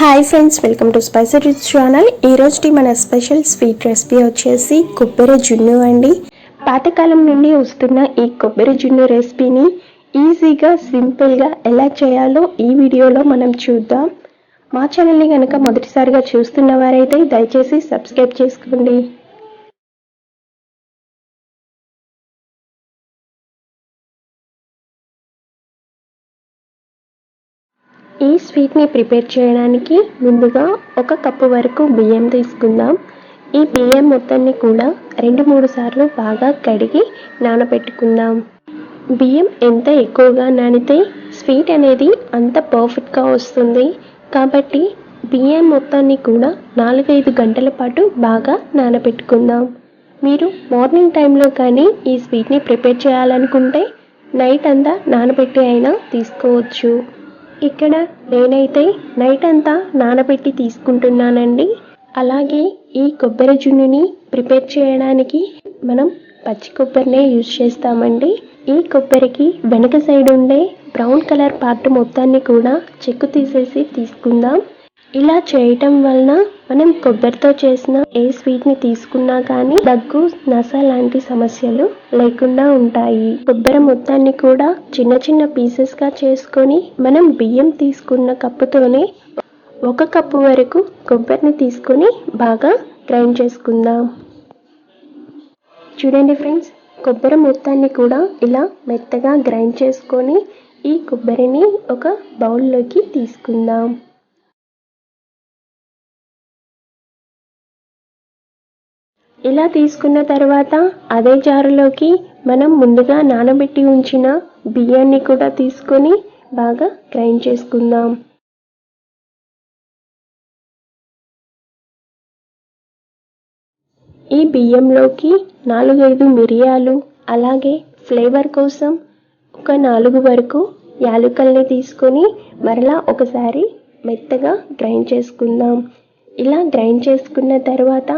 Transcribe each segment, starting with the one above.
Hi friends welcome to spicy rich channel ఈరోజుకి మన special sweet recipe వచ్చేసి కొబ్బరి జున్ను అండి. పాతకాలం నుండి వస్తున్న ఈ కొబ్బరి జున్ను రెసిపీని ఈజీగా సింపుల్గా ఎలా చేయాలో ఈ వీడియోలో మనం చూద్దాం. మా ఛానల్ని కనుక మొదటిసారిగా చూస్తున్న వారైతే దయచేసి సబ్స్క్రైబ్ చేసుకోండి. ఈ స్వీట్ని ప్రిపేర్ చేయడానికి ముందుగా ఒక కప్పు వరకు బియ్యం తీసుకుందాం. ఈ బియ్యం మొత్తాన్ని కూడా రెండు మూడు సార్లు బాగా కడిగి నానబెట్టుకుందాం. బియ్యం ఎంత ఎక్కువగా నానితే స్వీట్ అనేది అంత పర్ఫెక్ట్గా వస్తుంది. కాబట్టి బియ్యం మొత్తాన్ని కూడా నాలుగైదు గంటల పాటు బాగా నానబెట్టుకుందాం. మీరు మార్నింగ్ టైంలో కానీ ఈ స్వీట్ని ప్రిపేర్ చేయాలనుకుంటే నైట్ అంతా నానబెట్టి అయినా తీసుకోవచ్చు. ఇక్కడ నేనైతే నైట్ అంతా నానబెట్టి తీసుకుంటున్నానండి. అలాగే ఈ కొబ్బరి జున్నుని ప్రిపేర్ చేయడానికి మనం పచ్చి కొబ్బరినే యూజ్ చేస్తామండి. ఈ కొబ్బరికి వెనక సైడ్ ఉండే బ్రౌన్ కలర్ పార్ట్ మొత్తాన్ని కూడా చెక్కు తీసేసి తీసుకుందాం. ఇలా చేయటం వలన మనం కొబ్బరితో చేసిన ఏ స్వీట్ని తీసుకున్నా కానీ దగ్గు నస లాంటి సమస్యలు లేకుండా ఉంటాయి. కొబ్బరి మొత్తాన్ని కూడా చిన్న చిన్న పీసెస్గా చేసుకొని మనం బియ్యం తీసుకున్న కప్పుతోనే ఒక కప్పు వరకు కొబ్బరిని తీసుకొని బాగా గ్రైండ్ చేసుకుందాం. చూడండి ఫ్రెండ్స్ కొబ్బరి మొత్తాన్ని కూడా ఇలా మెత్తగా గ్రైండ్ చేసుకొని ఈ కొబ్బరిని ఒక బౌల్లోకి తీసుకుందాం. ఇలా తీసుకున్న తర్వాత అదే జారులోకి మనం ముందుగా నానబెట్టి ఉంచిన బియ్యాన్ని కూడా తీసుకొని బాగా గ్రైండ్ చేసుకుందాం. ఈ బియ్యంలోకి నాలుగైదు మిరియాలు అలాగే ఫ్లేవర్ కోసం ఒక నాలుగు వరకు యాలుకల్ని తీసుకొని మరలా ఒకసారి మెత్తగా గ్రైండ్ చేసుకుందాం. ఇలా గ్రైండ్ చేసుకున్న తర్వాత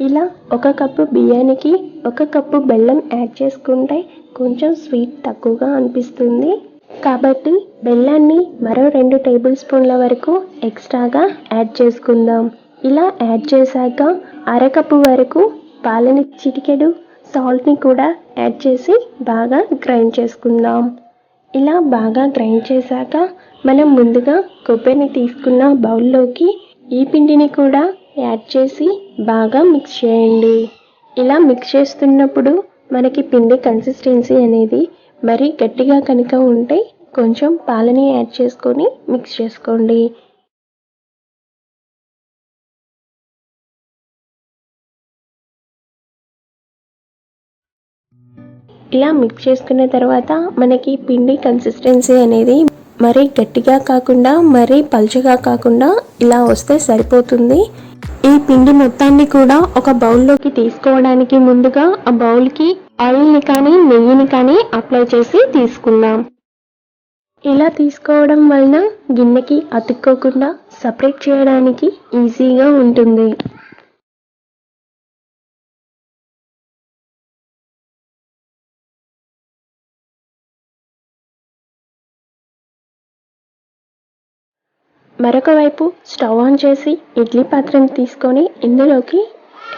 ఇలా ఒక కప్పు బియ్యానికి ఒక కప్పు బెల్లం యాడ్ చేసుకుంటే కొంచెం స్వీట్ తక్కువగా అనిపిస్తుంది. కాబట్టి బెల్లాన్ని మరో రెండు టేబుల్ స్పూన్ల వరకు ఎక్స్ట్రాగా యాడ్ చేసుకుందాం. ఇలా యాడ్ చేశాక అరకప్పు వరకు పాలని చిటికెడు సాల్ట్ని కూడా యాడ్ చేసి బాగా గ్రైండ్ చేసుకుందాం. ఇలా బాగా గ్రైండ్ చేశాక మనం ముందుగా కొబ్బరిని తీసుకున్న బౌల్లోకి ఈ పిండిని కూడా యాడ్ చేసి బాగా మిక్స్ చేయండి. ఇలా మిక్స్ చేస్తున్నప్పుడు మనకి పిండి కన్సిస్టెన్సీ అనేది మరీ గట్టిగా కనుక ఉంటే కొంచెం పాలని యాడ్ చేసుకొని మిక్స్ చేసుకోండి. ఇలా మిక్స్ చేసుకున్న తర్వాత మనకి పిండి కన్సిస్టెన్సీ అనేది మరీ గట్టిగా కాకుండా మరీ పలుచగా కాకుండా ఇలా వస్తే సరిపోతుంది. ఈ పిండి మొత్తాన్ని కూడా ఒక బౌల్లోకి తీసుకోవడానికి ముందుగా ఆ బౌల్కి ఆయిల్ని కానీ నెయ్యిని కానీ అప్లై చేసి తీసుకుందాం. ఇలా తీసుకోవడం వలన గిన్నెకి అతుక్కోకుండా సపరేట్ చేయడానికి ఈజీగా ఉంటుంది. మరొక వైపు స్టవ్ ఆన్ చేసి ఇడ్లీ పాత్రను తీసుకొని ఇందులోకి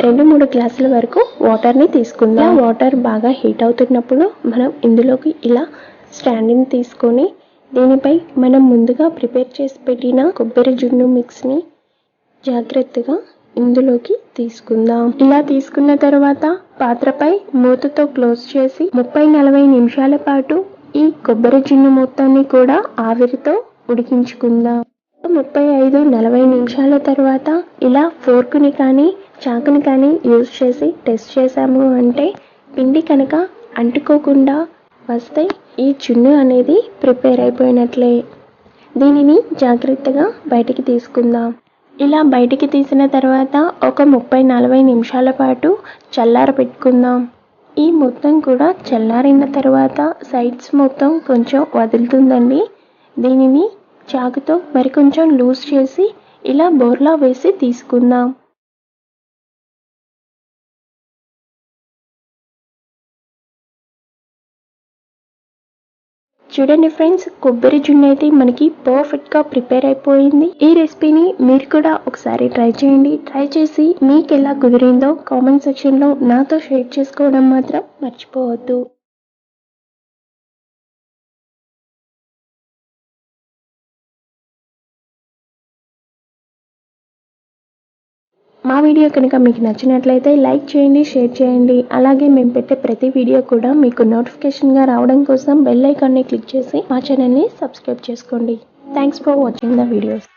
రెండు మూడు గ్లాసుల వరకు వాటర్ని తీసుకుందాం. వాటర్ బాగా హీట్ అవుతున్నప్పుడు మనం ఇందులోకి ఇలా స్టాండ్ని తీసుకొని దీనిపై మనం ముందుగా ప్రిపేర్ చేసి పెట్టిన కొబ్బరి జున్ను మిక్స్ని జాగ్రత్తగా ఇందులోకి తీసుకుందాం. ఇలా తీసుకున్న తర్వాత పాత్రపై మూతతో క్లోజ్ చేసి ముప్పై నలభై నిమిషాల పాటు ఈ కొబ్బరి జున్ను మొత్తాన్ని కూడా ఆవిరితో ఉడికించుకుందాం. ముప్పై ఐదు నలభై నిమిషాల తర్వాత ఇలా ఫోర్క్ని కానీ చాకుని కానీ యూజ్ చేసి టెస్ట్ చేసాము అంటే పిండి కనుక అంటుకోకుండా వస్తే ఈ చున్ను అనేది ప్రిపేర్ అయిపోయినట్లే. దీనిని జాగ్రత్తగా బయటికి తీసుకుందాం. ఇలా బయటికి తీసిన తర్వాత ఒక ముప్పై నలభై నిమిషాల పాటు చల్లార పెట్టుకుందాం. ఈ మొత్తం కూడా చల్లారిన తర్వాత సైడ్స్ మొత్తం కొంచెం వదులుతుందండి. దీనిని చాకుతో మరి కొంచెం లూజ్ చేసి ఇలా బోర్లా వేసి తీసుకుందాం. చూడండి ఫ్రెండ్స్ కొబ్బరి జున్ను అయితే మనకి పర్ఫెక్ట్గా ప్రిపేర్ అయిపోయింది. ఈ రెసిపీని మీరు కూడా ఒకసారి ట్రై చేయండి. ట్రై చేసి మీకు ఎలా కుదిరిందో కామెంట్ సెక్షన్లో నాతో షేర్ చేసుకోవడం మాత్రం మర్చిపోవద్దు. మా వీడియో కనుక మీకు నచ్చినట్లయితే లైక్ చేయండి షేర్ చేయండి. అలాగే మేము పెట్టే ప్రతి వీడియో కూడా మీకు నోటిఫికేషన్గా రావడం కోసం బెల్ ఐకాన్ని క్లిక్ చేసి మా ఛానల్ని సబ్స్క్రైబ్ చేసుకోండి. Thanks for watching the videos